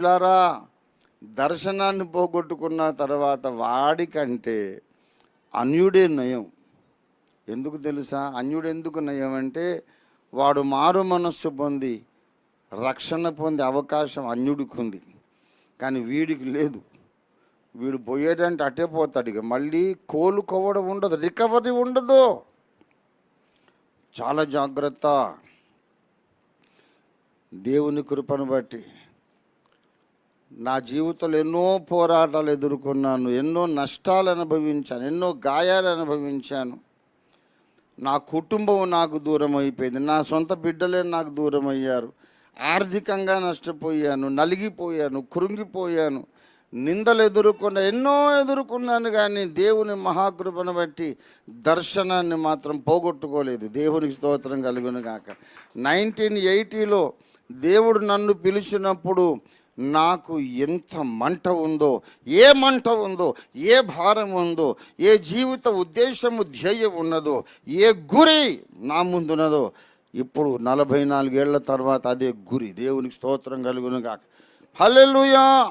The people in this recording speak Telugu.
పిల్లారా దర్శనాన్ని పోగొట్టుకున్న తర్వాత వాడికంటే అన్యుడే నయం. ఎందుకు తెలుసా? అన్యుడు ఎందుకు నయం అంటే వాడు మారు మనస్సు పొంది రక్షణ పొందే అవకాశం అన్యుడికి ఉంది కానీ వీడికి లేదు. వీడు పోయేటంటే అట్టే పోతాడు ఇక. మళ్ళీ కోలుకోవడం ఉండదు రికవరీ ఉండదు. చాలా జాగ్రత్త. దేవుని కృపను బట్టి. నా జీవితంలో ఎన్నో పోరాటాలు ఎదుర్కొన్నాను ఎన్నో నష్టాలు అనుభవించాను ఎన్నో గాయాలు అనుభవించాను. నా కుటుంబం నాకు దూరం అయిపోయింది నా సొంత బిడ్డలే నాకు దూరం అయ్యారు. ఆర్థికంగా నష్టపోయాను నలిగిపోయాను కృంగిపోయాను. నిందలు ఎదుర్కొన్న ఎన్నో ఎదుర్కొన్నాను కానీ దేవుని మహాకృపను బట్టి దర్శనాన్ని మాత్రం పోగొట్టుకోలేదు. దేవునికి స్తోత్రం కలుగును కాక నైన్టీన్ ఎయిటీలో దేవుడు నన్ను పిలిచినప్పుడు నాకు ఎంత మంట ఉందో ఏ మంట ఉందో ఏ భారం ఉందో ఏ జీవిత ఉద్దేశము ధ్యేయం ఉన్నదో ఏ గురి నా ముందున్నదో ఇప్పుడు నలభై నాలుగేళ్ళ తర్వాత అదే గురి. దేవునికి స్తోత్రం కలుగును గాక. హల్లెలూయా!